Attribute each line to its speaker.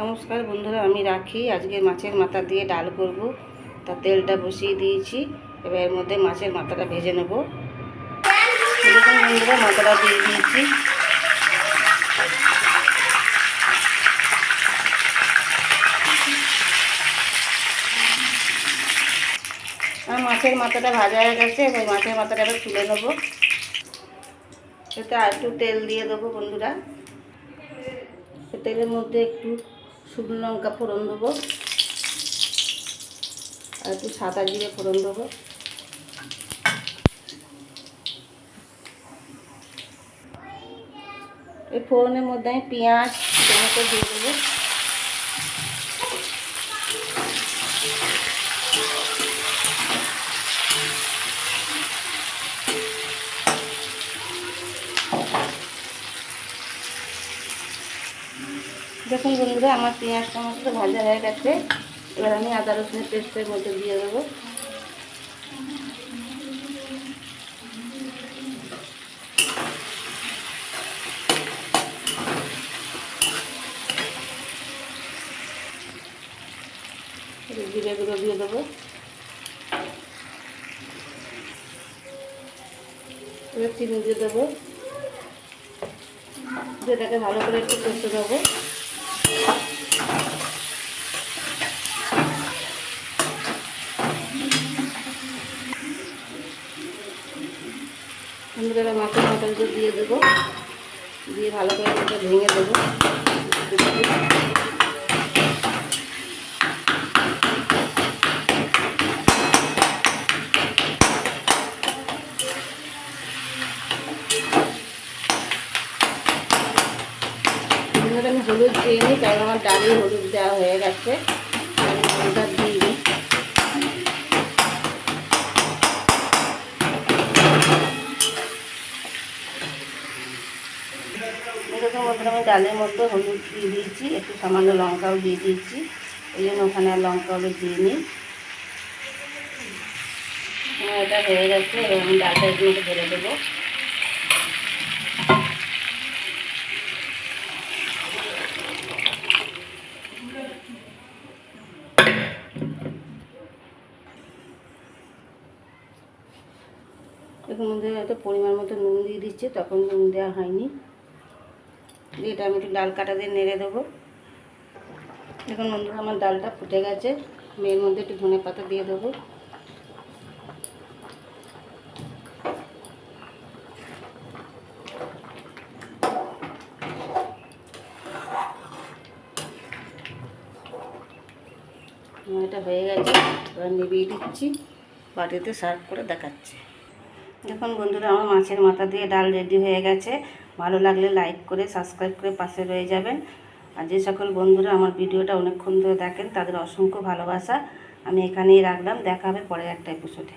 Speaker 1: নমস্কার বন্ধুরা, আমি রাখি। আজকে মাছের মাথা দিয়ে ডাল করব। তা তেলটা বসিয়ে দিয়েছি। এবার এর মধ্যে মাছের মাথাটা ভেজে নেব। বন্ধুরা, মাথাটা দিয়ে দিয়েছি। আর মাছের মাথাটা ভাজা হয়ে গেছে, এবার মাছের মাথাটা এবার তুলে নেব। আর একটু তেল দিয়ে দেবো বন্ধুরা। তেলের মধ্যে একটু শুকনো লঙ্কা ফোড়ন দেবো। আর একটু সাদা জিরে ফোড়ন দেবো। এই ফোড়নের মধ্যে আমি পেঁয়াজ টমেটো দিয়ে দেবো। দেখুন বন্ধুরা, আমার পেঁয়াজ টমেটো ভাজা হয়ে গেছে। এবার আমি আদা রসুনের পেস্টের মধ্যে দিয়ে দেবো। জিরে দিয়ে দেবো। চিনি দিয়ে দেবো। যেটাকে ভালো করে একটু কষতে দেবো বন্ধুরা মাছের মাথাগুলো দিয়ে দেবো দিয়ে ভালো করে এটা ভেঙে দেবো বন্ধুরা আমি হলুদ দিয়ে নিই, কারণ আমার ডালি হলুদ দেওয়া হয়ে গেছে। আমি আমি ডালের মধ্যে হলুদ দিয়ে দিয়েছি, একটু সামান্য লঙ্কাও দিয়ে দিয়েছি। ওই জন্য ওখানে আর লঙ্কা হলুদ দিয়ে নিই। এটা হয়ে গেছে আমি ডালটা একটু ঢেলে দেবো। এখন মধ্যে একটা পরিমাণ মতো নুন দিয়ে দিচ্ছে, তখন নুন দেওয়া হয়নি। এটা আমি একটু ডাল কাটা দিয়ে নেড়ে দেবো। এখন বন্ধুরা, আমার ডালটা ফুটে গেছে। মেয়ের মধ্যে একটু ধনে পাতা দিয়ে দেবো। এটা হয়ে গেছে। এবার নিভিয়ে দিচ্ছি, বাটিতে সার্ভ করে দেখাচ্ছি। দেখুন বন্ধুরা, আমার মাছের মাথা দিয়ে ডাল রেডি হয়ে গেছে। ভালো লাগলে লাইক করে, সাবস্ক্রাইব করে পাশে রয়ে যাবেন। আর যে সকল বন্ধুরা আমার ভিডিওটা অনেকক্ষণ ধরে দেখেন, তাদের অসংখ্য ভালোবাসা আমি এখানেই রাখলাম। দেখা হবে পরের একটা এপিসোডে